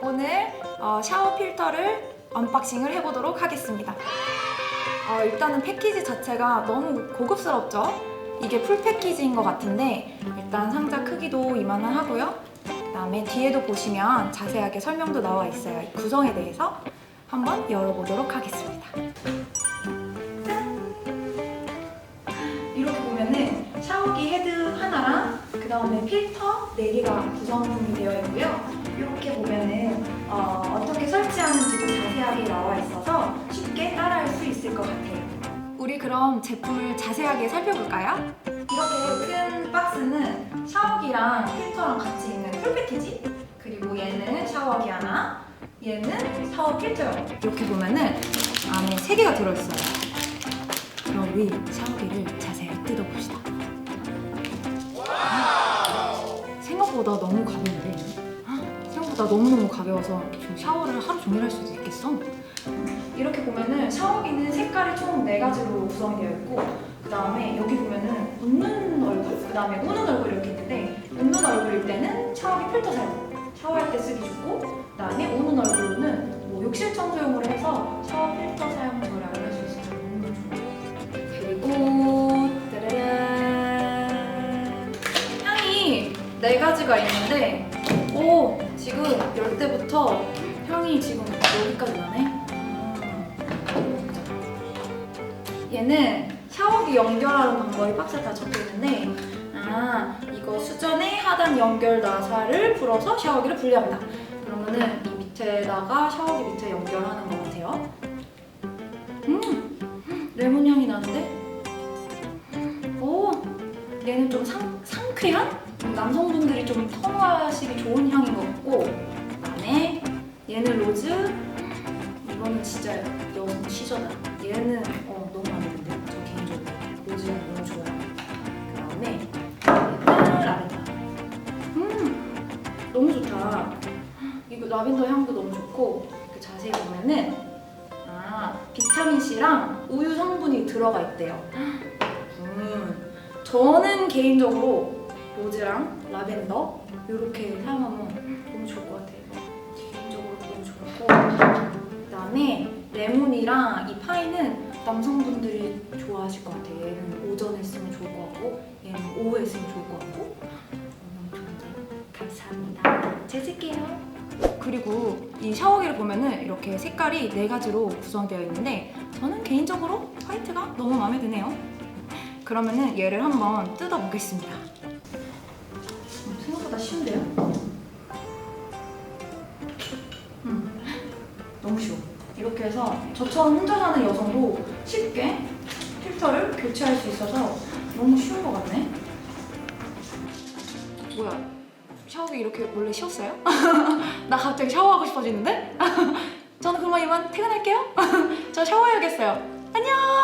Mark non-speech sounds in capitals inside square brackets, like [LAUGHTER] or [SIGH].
오늘 어, 샤워 필터를 언박싱을 해보도록 하겠습니다. 어, 일단은 패키지 자체가 너무 고급스럽죠? 이게 풀 패키지인 것 같은데 일단 상자 크기도 이만한 하고요. 그 다음에 뒤에도 보시면 자세하게 설명도 나와 있어요. 이 구성에 대해서 한번 열어보도록 하겠습니다. 짠! 이렇게 보면은 샤워기 헤드 하나랑 그 다음에 필터 4개가 구성이 되어 있고요. 이렇게 보면은 어, 떻게 설치하는지도 자세하게 나와 있어서 쉽게 따라할 수 있을 것 같아요. 우리 그럼 제품을 자세하게 살펴볼까요? 이렇게 큰 박스는 샤워기랑 필터랑 같이 있는 풀 패키지. 그리고 얘는 샤워기 하나 얘는 샤워 필터요 이렇게 보면은 안에 세 개가 들어있어요. 그럼 우리 샤워기를 자세히 뜯어봅시다. 생각보다 너무 가벼운데 생각보다 너무너무 가벼워서 지금 샤워를 하루 종일 할 수도 있겠어? 이렇게 보면은 샤워기는 색깔이 총 네 가지로 구성이 되어 있고 그 다음에 여기 보면은 웃는 얼굴, 그 다음에 우는 얼굴 이렇게 있는데 웃는 얼굴일 때는 샤워기 필터 사용 샤워할 때 쓰기 좋고 그 다음에 우는 얼굴로는 뭐 욕실 청소용으로 해서 샤워 필터 사용 절약을 할수 좋아요 그리고 따라란! 향이 네 가지가 있는데 오 지금 열 때부터 향이 지금 여기까지 나네 얘는 샤워기 연결하는 방법이 박스에 다 적혀 있는데 아 이거 수전에 하단 연결 나사를 풀어서 샤워기를 분리합니다. 그러면은 이 밑에다가 샤워기 밑에 연결하는 것 같아요. 음 레몬 향이 나는데 오 얘는 좀 상, 상 쾌한 남성분들이 좀 선호하시기 좋은 향인 것 같고 그다음에 얘는 로즈 이거는 진짜 여성 시저다. 얘는 어, 너무 드는데 저 개인적으로 로즈는 너무 좋아요. 그다음에 얘는 라벤더. 음 너무 좋다. 이거 라벤더 향도 너무 좋고 이렇게 자세히 보면은 아 비타민 C랑 우유 성분이 들어가 있대요. 음 저는 개인적으로 로즈랑 라벤더 이렇게 사용하면 너무 좋을 것 같아요. 개인적으로 너무 좋고 그다음에 레몬이랑 이 파이는 남성분들이 좋아하실 것 같아요. 얘는 오전에 쓰면 좋을 것 같고 얘는 오후에 쓰면 좋을 것 같고 너무 좋은데 감사합니다. 잘 쓸게요. 그리고 이 샤워기를 보면은 이렇게 색깔이 네 가지로 구성되어 있는데 저는 개인적으로 화이트가 너무 마음에 드네요. 그러면은 얘를 한번 뜯어 보겠습니다. 쉬운데요? 음, 너무 쉬워. 이렇게 해서 저처럼 혼자 사는 여성도 쉽게 필터를 교체할 수 있어서 너무 쉬운 것 같네. 뭐야? 샤워기 이렇게 원래 쉬웠어요? [LAUGHS] 나 갑자기 샤워하고 싶어지는데? [LAUGHS] 저는 그만 이만 퇴근할게요. [LAUGHS] 저 샤워해야겠어요. 안녕!